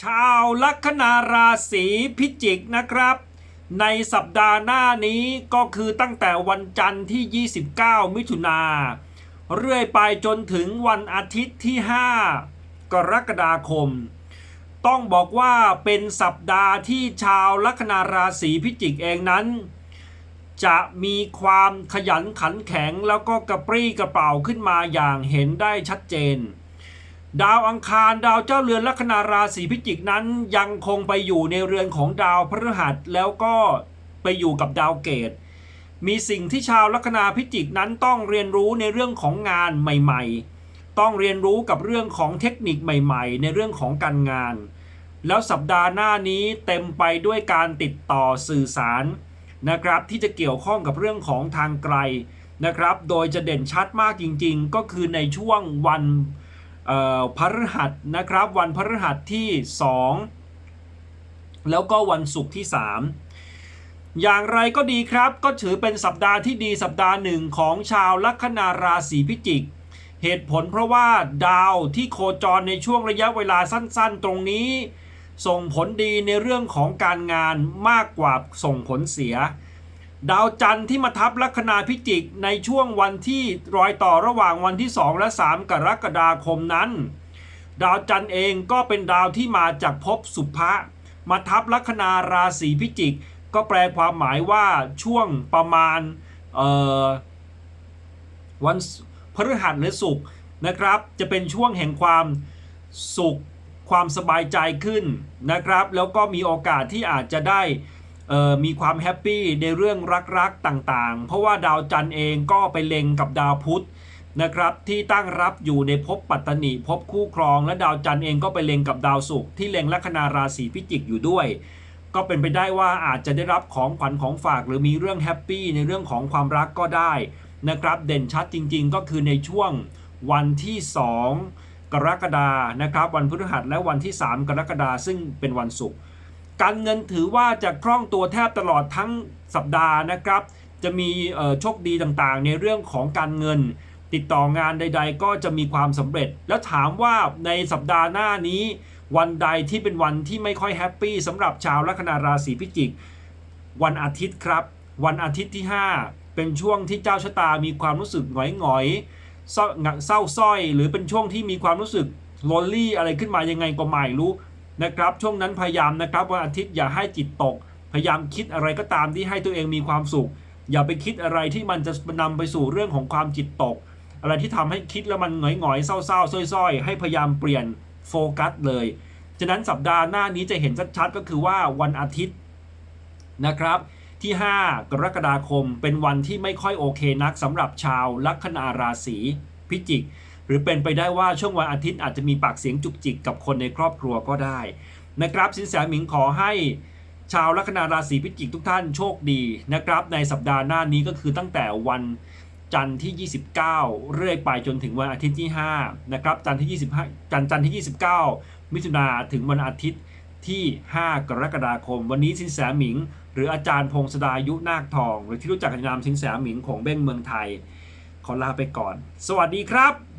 ชาวลัคนาราศีพิจิกนะครับ ในสัปดาห์หน้านี้ก็คือตั้งแต่วันจันทร์ที่ 29 มิถุนาเรื่อยไปจนถึงวันอาทิตย์ที่ 5 กรกฎาคม ต้องบอกว่าเป็นสัปดาห์ที่ชาวลัคนาราศีพิจิกเองนั้น จะมีความขยันขันแข็งแล้วก็กระปรี้กระเป๋าขึ้นมาอย่างเห็นได้ชัดเจน ดาวอังคารดาวเจ้าเรือนลัคนาราศีพิจิกนั้น ยังคงไปอยู่ในเรือนของดาวพฤหัสแล้วก็ไปอยู่กับดาวเกตมีสิ่งที่ชาวลัคนาพิจิกนั้นต้องเรียนรู้ในเรื่องของงานใหม่ๆ ต้องเรียนรู้กับเรื่องของเทคนิคใหม่ๆ ในเรื่องของการงาน แล้วสัปดาห์หน้านี้เต็มไปด้วยการติดต่อสื่อสารนะครับ ที่จะเกี่ยวข้องกับเรื่องของทางไกลนะครับ โดยจะเด่นชัดมากจริงๆ ก็คือในช่วงวัน พฤหัสนะครับวันพฤหัสที่ 2 แล้วก็วันศุกร์ที่ 3 อย่างไรก็ดีครับก็ถือเป็นสัปดาห์ที่ดีสัปดาห์หนึ่งของชาวลัคนาราศีพิจิก เหตุผลเพราะว่าดาวที่โคจรในช่วงระยะเวลาสั้นๆ ตรงนี้ ส่งผลดีในเรื่องของการงานมากกว่าส่งผลเสีย ดาวจันทร์ที่มาทับลัคนาพิจิกในช่วงวันที่รอยต่อระหว่างวันที่ 2 และ 3 กรกฎาคมนั้น ดาวจันทร์เองก็เป็นดาวที่มาจากภพสุภะมาทับลัคนาราศีพิจิก ก็แปลความหมายว่าช่วงประมาณวันพฤหัสหรือศุกร์นะครับ จะเป็นช่วงแห่งความสุขความสบายใจขึ้นนะครับ แล้วก็มีโอกาสที่อาจจะได้ มีความแฮปปี้ในเรื่องรักๆต่างๆ เพราะว่าดาวจันทร์เองก็ไปเล็งกับดาวพุธนะครับที่ตั้งรับอยู่ในภพปัตตนิภพคู่ครอง และดาวจันทร์เองก็ไปเล็งกับดาวศุกร์ที่เล็งลัคนาราศีพิจิกอยู่ด้วย ก็เป็นไปได้ว่าอาจจะได้รับของขวัญของฝากหรือมีเรื่องแฮปปี้ในเรื่องของความรักก็ได้นะครับเด่นชัดจริงๆ ก็คือในช่วงวันที่ 2 กรกฎานะครับวันพฤหัสและวันที่ 3 กรกฎาซึ่งเป็นวันศุกร์ การเงินถือว่าจะคล่องตัวแทบตลอดทั้งสัปดาห์นะครับ จะมีโชคดีต่างๆ ในเรื่องของการเงิน ติดต่องานใด ๆ ก็จะมีความสำเร็จ แล้วถามว่าในสัปดาห์หน้านี้ วันใดที่เป็นวันที่ไม่ค่อยแฮปปี้สำหรับชาวลัคนาราศีพิจิก วันอาทิตย์ครับ วันอาทิตย์ที่ 5 เป็นช่วงที่เจ้าชะตามีความรู้สึกหงอยๆเศร้าเศร้าส้อย หรือเป็นช่วงที่มีความรู้สึกโลลี่อะไรขึ้นมายังไงก็ไม่รู้ นะครับช่วงนั้นพยายามนะครับวันอาทิตย์อย่าให้จิตตก พยายามคิดอะไรก็ตามที่ให้ตัวเองมีความสุข อย่าไปคิดอะไรที่มันจะนำไปสู่เรื่องของความจิตตก อะไรที่ทำให้คิดแล้วมันหงอยๆเศร้าๆส้อยๆ ให้พยายามเปลี่ยนโฟกัสเลยฉะนั้นสัปดาห์หน้านี้จะเห็นชัดๆก็คือว่าวันอาทิตย์นะครับที่ 5 กรกฎาคมเป็นวันที่ไม่ค่อยโอเคนักสำหรับชาวลัคนาราศีพิจิก หรือเป็นไปได้ว่าช่วงวันอาทิตย์อาจจะมีปากเสียงจุกจิกกับคนในครอบครัวก็ได้นะครับสินแสหมิงขอให้ชาวลัคนาราศีพิจิกทุกท่านโชคดีนะครับในสัปดาห์หน้านี้ก็คือตั้งแต่วันจันทร์ที่ 29 เรื่อยไปจนถึงวันอาทิตย์ที่ 5 นะครับ จันทร์ที่ 25 จันทร์จันทร์ที่ 29 มิถุนาถึงวันอาทิตย์ที่ 5 กรกฎาคม วันนี้สินแสหมิง หรืออาจารย์พงศดายุนาคทอง หรือที่รู้จักกันในนามสินแสหมิงของเบ้งเมืองไทย ขอลาไปก่อน สวัสดีครับ